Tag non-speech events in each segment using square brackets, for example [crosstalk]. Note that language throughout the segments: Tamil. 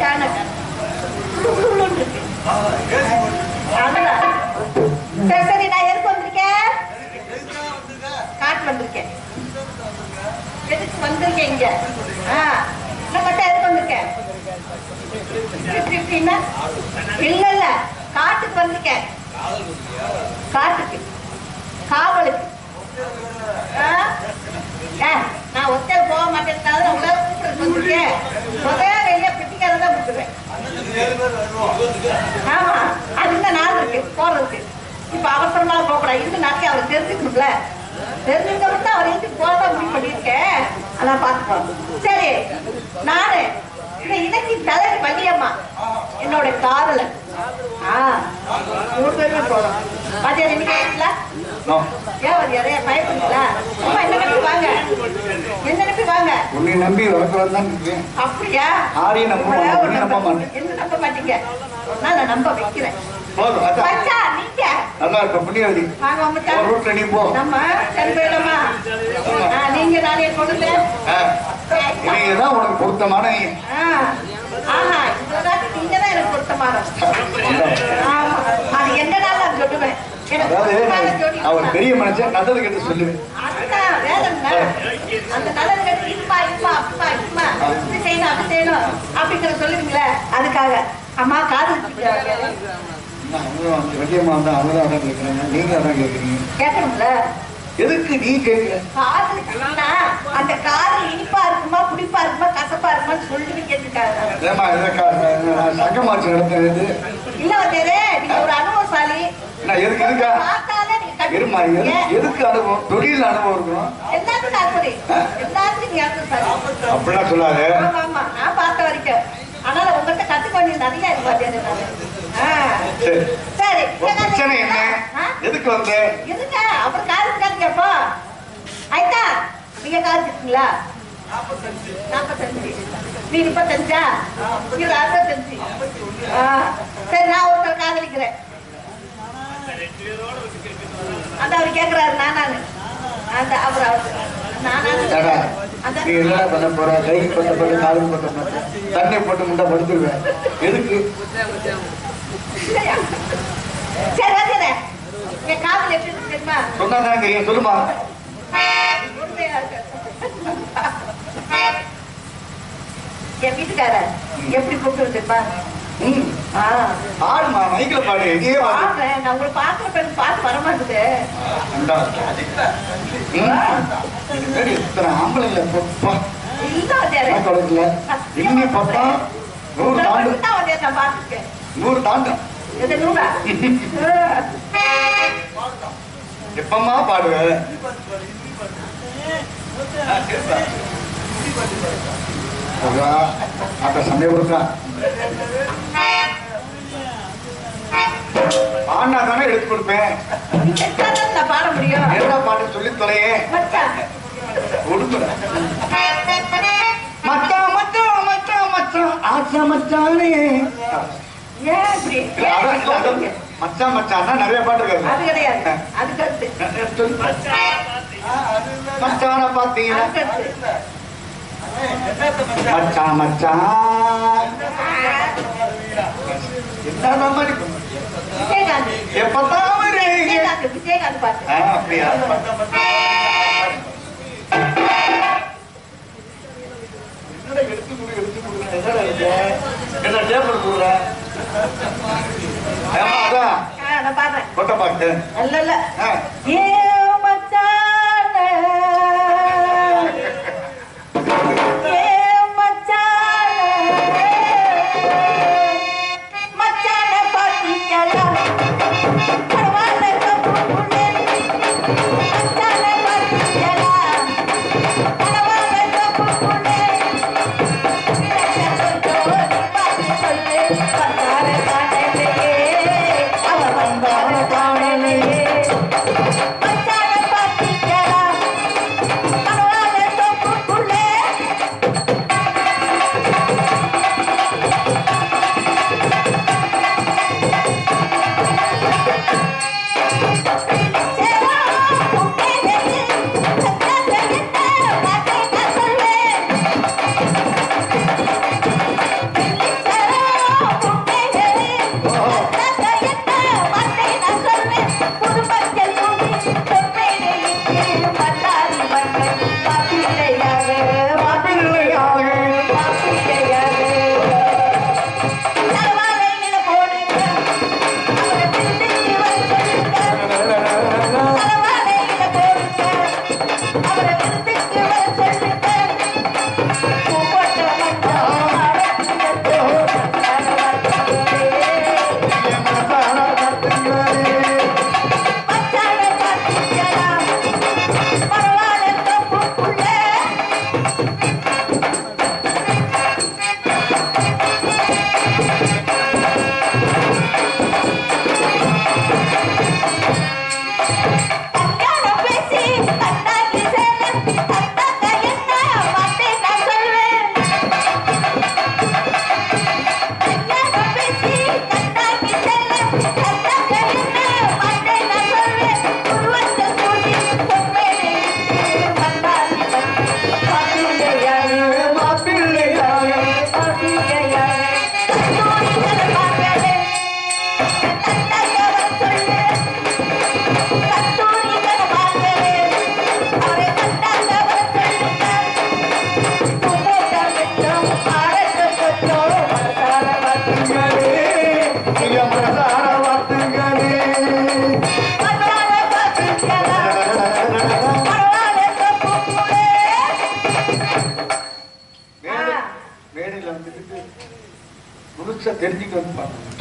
யானை குளுகுளுன்னு இருக்கு. அதுதான். சரி சரி நான் எதுக்கு வந்திருக்கேன்? காட்டு வந்திருக்கேன். எதுக்கு வந்திருக்கேன் இங்க? ஆ நான் மட்டும் எதுக்கு வந்திருக்கேன்? இல்ல இல்ல காட்டுக்கு வந்திருக்கேன். காட்டுக்கு. காவலுக்கு. நான் ஒத்தல் போக மாட்டேன் உங்களை கூப்பிட்டு வந்திருக்கேன். கூப்பிடுவேன் ஆமா அது இந்த நாள் இருக்கு போறதுக்கு இப்ப அவசரமா போகக்கூடாது. இருந்து நாளைக்கு அவர் தெரிஞ்சுக்கணும்ல. தெரிஞ்சுக்கணும் தான் அவர் வீட்டுக்கு போறதா முடிவு பண்ணியிருக்கேன்? அதான் சரி நானு இந்த இலக்கிய தலைவர் வள்ளியம்மா என்னோட காதலன் ஆ மூணு பேருமே போறோம். பாத்தியா நீங்க ஏன் அது யாரையா பயப்படுங்களா அம்மா என்ன நம்பி வாங்க. என்ன நம்பி வாங்க உன்னை நம்பி வரக்கூடாது தான் இருக்கேன் அப்படியா? யாரையும் நம்ப நம்ப மாட்டேன். என்ன நம்ப மாட்டீங்க? ஒரு நாள் நான் நம்ப வைக்கிறேன். போதும் அதான். நீங்க. நல்லா இருக்க புண்ணியவதி. ரூட்ல நீ போ. நம்ம செல்வேடமா நீங்க நானே கொடுங்க. நீங்க தான் உனக்கு பொருத்தமான ஆஹா நீங்க தான் எனக்கு பொருத்தமானம் ஆமா. அது எந்த நாள் நான் சொல்லுவேன்? பொருத்தமான அவர். பெரிய மனுஷன் நல்லது கேட்டு சொல்லுவேன். என்ன அந்த நல்லது கட்டி இப்பா இப்பா அப்பா செய்யணும் அப்படி செய்யணும். அப்படிங்கிற சொல்லுவீங்களே அதுக்காக. அம்மா காது வெள்ளியம்மா தான் அவங்க தான் கேட்குறாங்க. நீங்க அதான் கேட்குறீங்க? கேட்கணும்ல. எதுக்கு நீ கேட்கல காதல் அந்த காதல் இனிப்பா இருக்குமா புளிப்பா இருக்குமா கசப்பா ஏமா இதை சங்கமாச்சு நடத்துறது இல்ல வந்தேரே நீங்க ஒரு அனுபவசாலி. நான் எதுக்கு இருக்கா? எதுக்கு அனுபவம்? தொழில் அனுபவம் இருக்கணும். எல்லாத்துக்கும் எல்லாத்துக்கும் நீங்க அனுபவசாலி. அப்படிலாம் சொல்லாத. நான் பார்த்த வரைக்கும். அதனால உங்கள்கிட்ட கத்துக்க வேண்டியது நிறைய இருக்கு பாத்தியா. சரி. பிரச்சனை என்ன? எதுக்கு வந்த? எதுங்க அப்புறம் காது இருக்காது அப்போ. ஆயிட்டா நீங்க காது இருக்கீங்களா நாற்பத்தஞ்சு நீ முப்பத்தஞ்சா? இது அறுபத்தஞ்சு. ஆ, சரி நான் ஒருத்தர் காதலிக்கிறேன். அந்த அவர் கேட்கிறாரு நான் நானு? அந்த அவர் அவர். நான் நீ என்னடா பண்ண போற கை பண்ண போற காலம் பண்ண தண்ணி போட்டு முட்டை படுத்துருவேன் எதுக்கு எப்படி சொன்னா சொல்லுமா என் வீட்டுக்காரர் எப்படி கூப்பிட்டு தெரியுமா ம். ஆடுமா மைக்கில் பாடு பாடு பாடுறேன் நான் உங்களை பார்த்து வர மாட்டேது. இத்தனை ஆம்பளை இல்லை பொப்பா. தொடக்கல இன்னி பார்த்தா நூறு தாண்டு. நூறு நூறா? [laughs] எப்பமா பாடுவ? அக்கா, அக்கா சண்டை பாடினா தானே எடுத்து கொடுப்பேன். நான் பாட முடியும்? என்ன பாட்டு சொல்லி தொலையே. மச்சான். மச்சான் மச்சான் மச்சான் மச்சான் ஆசை மச்சானே. மச்சான் மச்சான் நிறைய பாட்டு இருக்காது அது கிடையாது. மச்சான பாத்தீங்கன்னா மச்சான் மச்சான் என்ன மாதிரி விஜயகாந்த். எப்பதான் வரீங்க? விஜயகாந்த் விஜயகாந்த் பாட்டு. அப்படியா?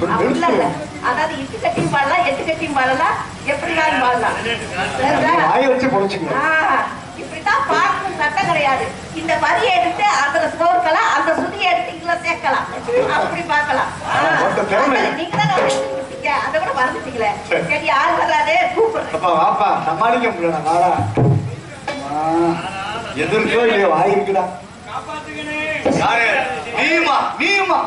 அப்படிலாம் இல்ல. அதாவது இட்டு கட்டியும் பாடலாம் எட்டு கட்டியும் பாடலாம் எப்படினாலும் பாடலாம். சரிதா? வாயை வச்சு பொழைச்சுங்க ஆ, இப்படித்தான் பாடணும் சட்டம் கிடையாது. இந்த வரியை எடுத்து அதுல கோர்க்கலாம் அந்த சுதியை எடுத்து சேர்க்கலாம். அப்படி பார்க்கலாம். நீங்க தான் அதை கூட மறந்துட்டீங்களே. சரி. யார் வராது. கூப்பிடுறேன். அப்பா வாப்பா சமாளிக்க முடியல வாடா. எதிர்க்கோ இல்லையோ வாய் இருக்குடா. யாரு? நீமா நீமா.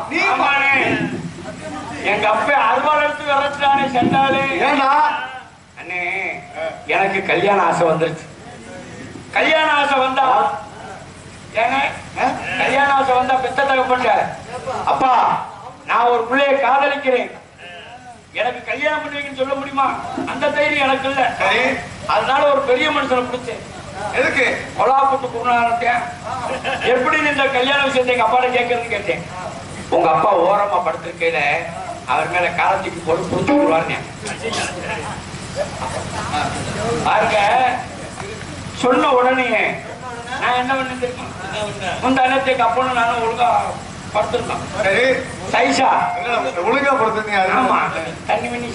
எங்க அப்பா அறுவாள் எடுத்து விரட்டுறானே சென்றாலே ஏண்டா? அண்ணே எனக்கு கல்யாண ஆசை வந்துருச்சு. கல்யாண ஆசை வந்தா ஏங்க? கல்யாண ஆசை வந்தா பெத்த தகப்பட்ட அப்பா நான் ஒரு பிள்ளைய காதலிக்கிறேன். எனக்கு கல்யாணம் பண்ணி வைக்கன்னு சொல்ல முடியுமா? அந்த தைரியம் எனக்கு இல்ல. சரி. அதனால ஒரு பெரிய மனுஷனை பிடிச்சேன். எதுக்கு? கொலா போட்டு குருநாட்டேன் எப்படி இந்த கல்யாண விஷயத்தை எங்க அப்பாட்ட கேட்கறதுன்னு கேட்டேன். உங்க அப்பா ஓரமா படுத்திருக்கையில அவர் மேல காலத்துக்கு போட்டு புரிஞ்சு விடுவாருன்னு. பாருங்க சொன்ன உடனே நான் என்ன பண்ண தெரியுமா? முந்தானத்தை எங்க அப்பனும் நானும் ஒழுங்கா படுத்திருந்தோம் என்ன, ஒழுங்கா படுத்துங்க ஆமா தண்ணி பண்ணி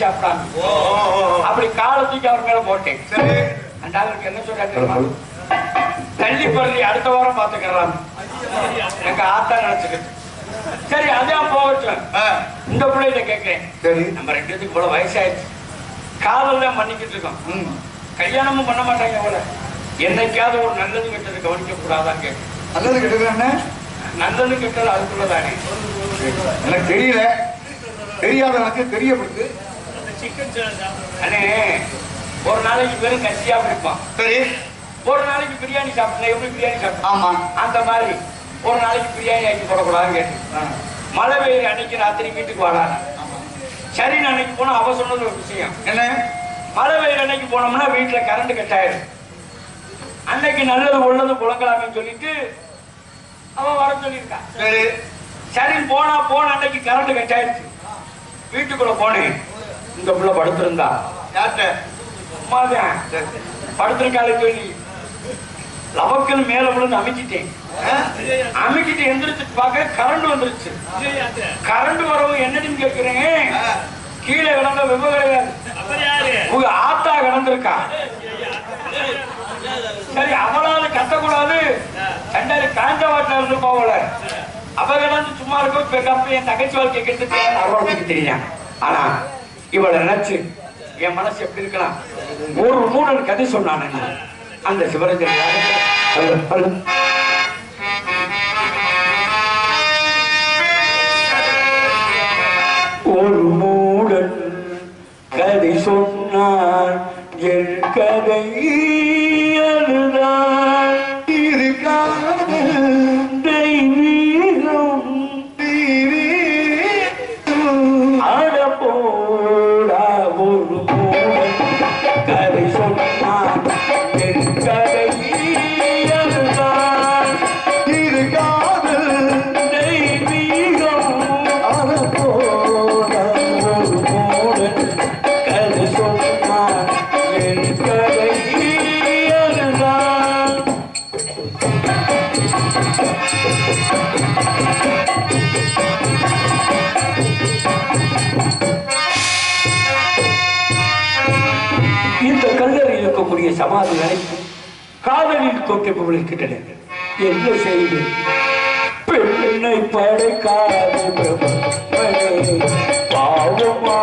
ஓ. அப்படி காலை தூக்கி அவர் மேல போட்டேன். சரி. அந்த ஆளுக்கு என்ன தெரியுமா? தள்ளி பள்ளி அடுத்த வாரம் பாத்துக்கலாம் எங்க ஆத்தா நினைச்சுக்கிட்டு. சரி அதான் போகட்டும் இந்த பிள்ளைகிட்ட கேட்கிறேன். சரி. நம்ம ரெண்டு பேத்துக்கு போல வயசாயிடுச்சு. காதல் தான் பண்ணிக்கிட்டு இருக்கோம். கல்யாணமும் பண்ண மாட்டாங்க போல என்னைக்காவது ஒரு நல்லது கெட்டது கவனிக்க கூடாதான் கேட்கும் நல்லது கிட்டது நல்லது கெட்டது அதுக்குள்ளதானே. எனக்கு தெரியல. தெரியாதவனுக்கு தெரியப்படுது. அண்ணே ஒரு நாளைக்கு வெறும் கட்சியா பிடிப்பான் சரி. ஒரு நாளைக்கு பிரியாணி சாப்பிட்டேன் எப்படி பிரியாணி சாப்பிட்டேன் ஆமா. அந்த மாதிரி. ஒரு நாளைக்கு பிரியாணி ஆக்கி போடக்கூடாதுன்னு கேட்டு ஆ, மழை பெய்யுற அன்னைக்கு ராத்திரி வீட்டுக்கு வாடான சரி அன்னைக்கு போனா அவ சொன்னது ஒரு விஷயம். என்ன? மழை பெய்யுற அன்னைக்கு போனோம்னா வீட்டுல கரண்ட் கட் ஆயிடும் அன்னைக்கு நல்லது உள்ளது புழங்கலாமேன்னு சொல்லிட்டு அவ வர சொல்லியிருக்கா. சரி. சரி போனா போன அன்னைக்கு கரண்ட் கட் ஆயிடுச்சு. வீட்டுக்குள்ள போனேன். இந்த புள்ள படுத்திருந்தா. யார்கிட்ட. படுத்திருக்காளே சொல்லி. லவக்குன்னு மேல விழுந்து அமைச்சிட்டேன் ஆ? அமைக்கிட்டு எந்திரிச்சு பார்க்க கரண்ட் வந்துருச்சு. கரண்ட் வரவும் என்னன்னு கேட்கிறேன். கீழே கிடந்த வெப்ப கிடையாது. உங்க ஆத்தா கிடந்திருக்கா? சரி அவளால கத்தக்கூடாது. சண்டாரி காஞ்ச வாட்டில இருந்து போகல. அவ கிடந்து சும்மா இருக்கும் கப்ப என் தங்கச்சி வாழ்க்கை கெட்டு அறுவாளுக்கு தெரியும். ஆனா இவளை நினைச்சு என் மனசு எப்படி இருக்கலாம்? ஒரு மூணு கதை சொன்னானே அந்த சிவரஞ்சன் ஒரு இருக்கக்கூடிய சமாதிகளை காதலில் கொட்டப்பவள் இருக்கின்றன என்ன செய்து பெண்ணை படைக்காத பாவமா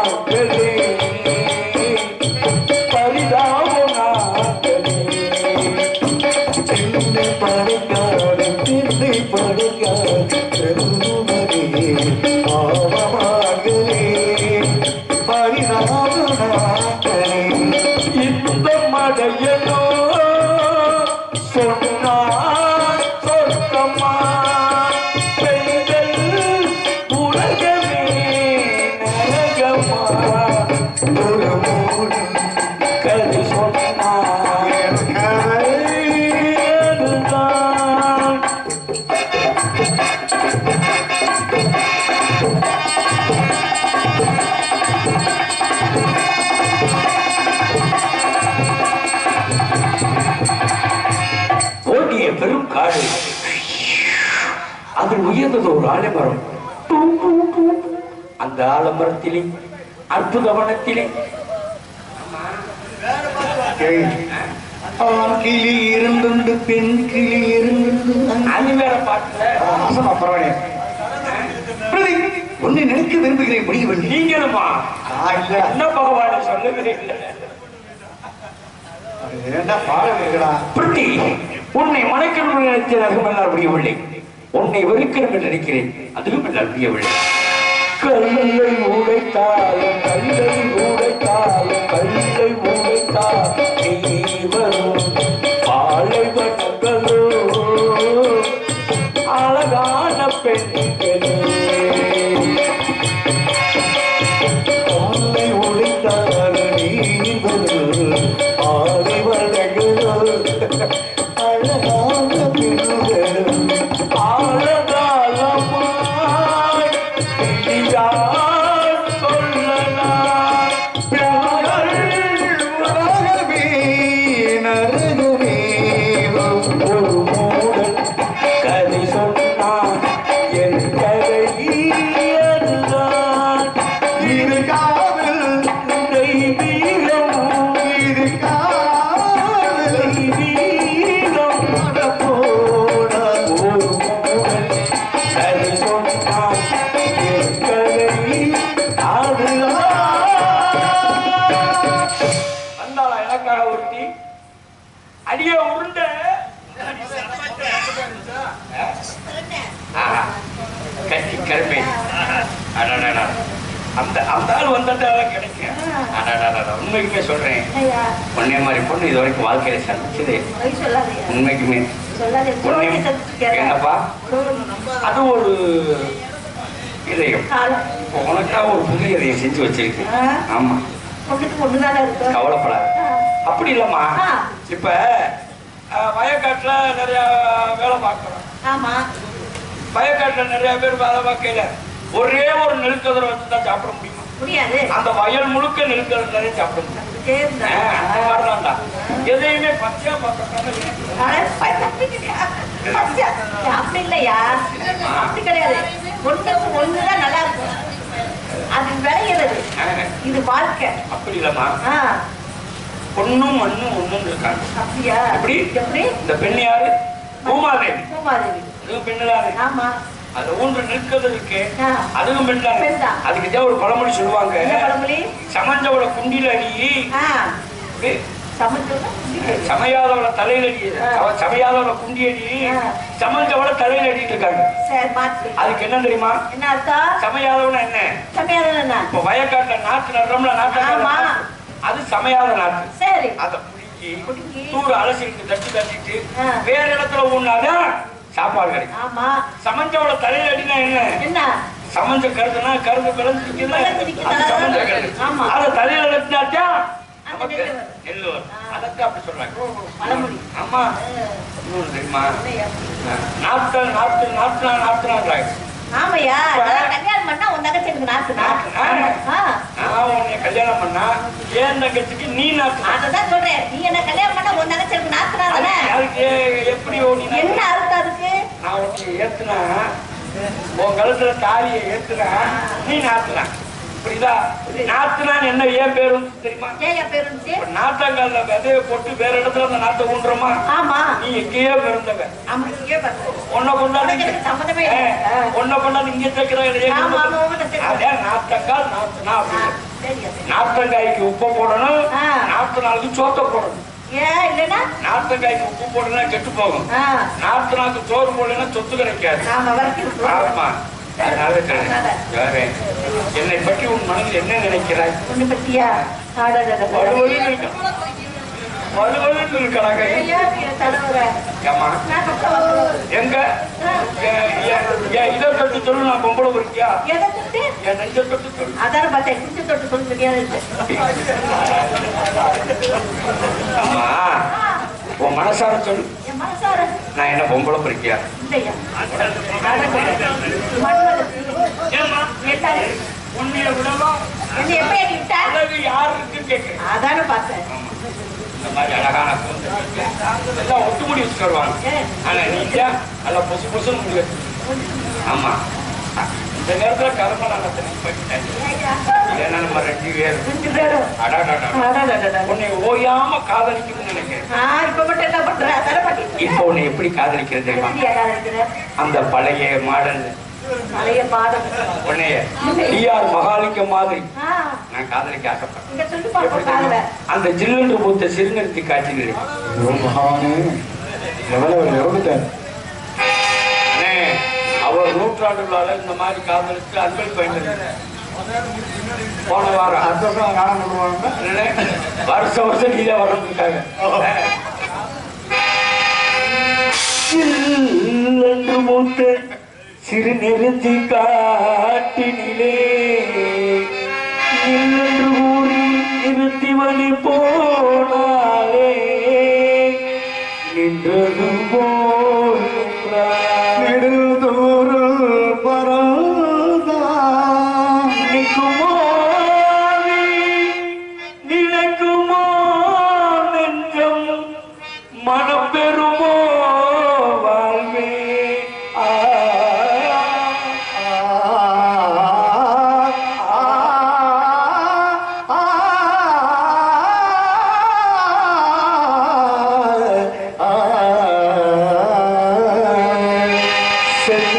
அதில் உயர்ந்தது ஒரு ஆலமரம். அந்த ஆலமரத்திலே அற்புத வனத்திலே கிளி இருந்துண்டு பெண் கிளி இருந்துண்டு. அது வேற பாட்டுல. பரவாயில்ல உன்னை நினைக்க விரும்புகிறேன் முடியவில்லை நீங்களுமா? என்ன பகவான் சொல்லவே இல்லை அது உன்னை மணக்கணும் நினைத்ததாக என்னால் முடியவில்லை. உன்னை வெறுக்கணும் என்று நினைக்கிறேன் அதுவும் என்னால் முடியவில்லை. கல்லை உடைத்தாலும் கல்லை உடைத்தாலும் கல்லை உடைத்தாலும் என் வந்தாதான் கிடைக்கும். உண்மைக்குமே சொல்றேன். உன்னை மாதிரி பொண்ணு இது வரைக்கும் வாழ்க்கையில சந்திச்சது. உண்மைக்குமே. என்னப்பா? அது ஒரு இதயம். உனக்காக ஒரு புதிய இதயம் செஞ்சு வச்சிருக்கு. ஆ. ஆமா. கவலைப்படாத. ஆ. அப்படி இல்லம்மா. இப்ப வயக்காட்டுல நிறைய வேலை பார்க்கிறோம். ஆமா. வயக்காட்டுல நிறைய பேர் வேலை பார்க்கல ஒரே ஒரு நெருக்கதிரை வச்சு தான் சாப்பிட முடியுமா. முடியாது அந்த வயல் முழுக்க நிறைய சாப்பிட முடியும் எதையுமே பச்சையா. பச்சை. அப்படி இல்லையா? அப்படி கிடையாது. ஒண்ணுக்கு ஒண்ணுதான் நல்லா இருக்கும். அது விளையிறது இது வாழ்க்கை. அப்படி இல்லம்மா. பொண்ணும் மண்ணும் ஒண்ணும் இருக்காங்க அப்படியா? எப்படி? எப்படி? இந்த பெண் யாரு? பூமாதேவி. பூமாதேவி. பெண்ணுதானே? ஆமா. அது ஊன்று நிற்கிறது இருக்கு. அதுவும். அதுக்கு தான் ஒரு பழமொழி சொல்லுவாங்க. சமஞ்சவள குண்டில அடி சமையாதவள தலையில அடி சமையாதவள குண்டி அடி. சமஞ்சவள தலையில அடிட்டு இருக்காங்க அதுக்கு என்ன தெரியுமா? சமையாதவன என்ன? சமையல் என்ன? இப்ப வயக்காட்டுல நாட்டு நடுறோம்ல நாட்டு. அது சமையாத நாட்டு சரி. அத. தூர் அலசிட்டு தட்டி தட்டிட்டு. வேற இடத்துல ஊன்னாதான் சாப்பாடு கிடைக்கும். ஆமா. சமஞ்சவள தலையில அடினா என்ன? என்ன? சமஞ்ச கருதுனா கருது. பிறந்து அது தலையில அந்த நமக்கு நெல்லு வரும். அதைத்தான் அப்படி சொல்றாங்க. ஆமா. இன்னொன்னு தெரியுமா? நாட்கள், நாட்கள், நாட்கள், நாட்கள்ன்றாங்க. ஆமையா நான் கல்யாணம் பண்ணா உன் தங்கச்சிக்கு ஆ. நான் கல்யாணம் பண்ணா, என் தங்கச்சிக்கு நீ நாத்து. அததான் சொல்றேன் நீ என்ன கல்யாணம் பண்ணா உன் தங்கச்சிக்கு நாத்துனா தானே அதுக்கு- அதுக்கு எப்படி? என்ன அர்த்தம் அதுக்கு நான் உன்னை ஏத்துனா, உன் கழுத்துல தாலியை ஏத்துனா, நீ நாத்துனா. புரியுதா? நாத்துனான்னு என்ன ஏன் பேரு வந்து தெரியுமா நாட்டாங்கல்ல விதைய போட்டு வேற இடத்துல அந்த நாட்டை ஊன்றோமா? ஆமா. நீ எங்கேயோ பிறந்தவ. உன்னை இல்லை. உன்னை கொண்டாந்து இங்க சேர்க்கிற ஆமா, ஆமா, உன்கிட்ட சேர்க்கிறேன். அதே நாட்டங்கால் நாத்துனா. நாத்தங்காய்க்கு உப்பு போடணும். நாத்து நாளுக்கு சோத்த போடணும். நாத்தங்காய்க்கு உப்பு போடணும்னா கெட்டு போகும். நாத்து நாக்கு சோறு போடலைன்னா சொத்து கிடைக்காது. ஆமா. அதனால. யாரே, என்னை பற்றி உன் மனதில் என்ன நினைக்கிறாய்? பத்தியா? ஆடாத வலுவலுன்னு இருக்க. வலுவலுன்னு இருக்கலாங்க ஐயா நீ தலைவர. ஏமா நான் பக்கம் வரணும். எங்க? ஏன், ஏன், ஏன் இதை தொட்டு சொல்லு நான் பொம்பளை பொறுக்கியா? எதை தொட்டு? என் நெஞ்ச தொட்டு சொல்லு. அதான பார்த்தேன். குஞ்சு தொட்டு சொல்ல முடியாது அம்மா. உன் மனசார சொல்லு. நான் என்ன பொம்பளை பிரிக்கியா உன்னைய விடவா? யாருக்கு கேட்கிறேன் அதான பார்த்தேன். இந்த மாதிரி அழகான எல்லாம் ஆனா நீட்டா நல்லா பொசு பொசுன்னு ஆமா. இந்த நேரத்துல கரும நல்லா தெரிஞ்சு நம்ம ரெண்டு பேரும். உன்னை ஓயாம காதலிக்கணும்னு நினைக்கிறேன். இப்போ உன்னை எப்படி காதலிக்கிறது அந்த பழைய மாடல். பழைய பாடல். உன்னைய டிஆர் மகாலிக்க நான் காதலிக்க ஆசைப்பட்டேன். அந்த ஜில்லுன்ற பூத்த சிறுநெடுத்து காட்சிகள் அவர் நூற்றாண்டுகளால இந்த மாதிரி காதலுக்கு அன்பல் பயன்படுத்த போன வாரம். வருஷம் வருஷம் நீதான் வரணும் இருக்காங்க என்று மூத்த சிறு நிறுத்தி காட்டினிலே. என்று கூறி நிறுத்தி வழி போனாலே. நின்றதும் போ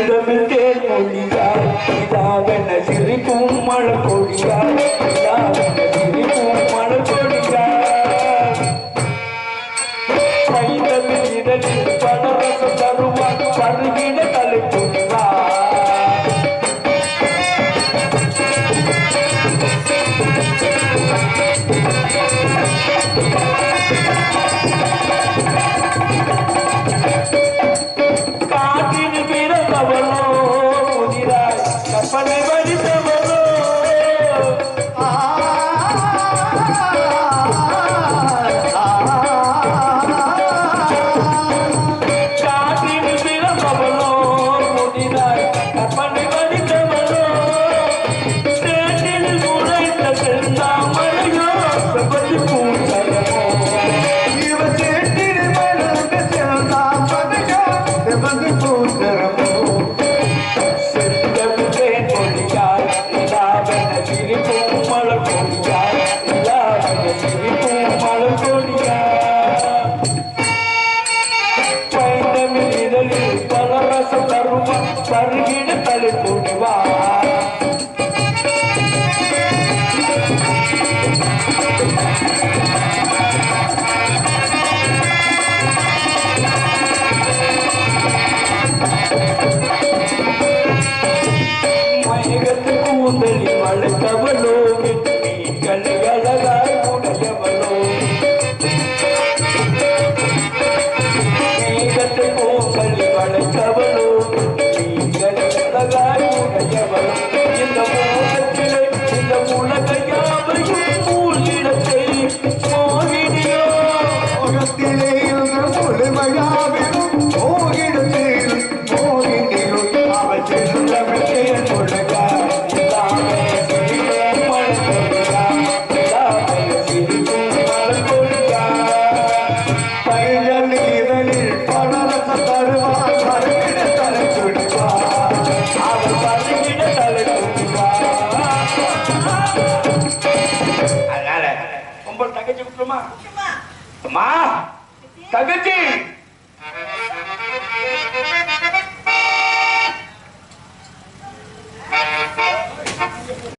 Eu me deu. கண்கள் கொடுவார் Yeah.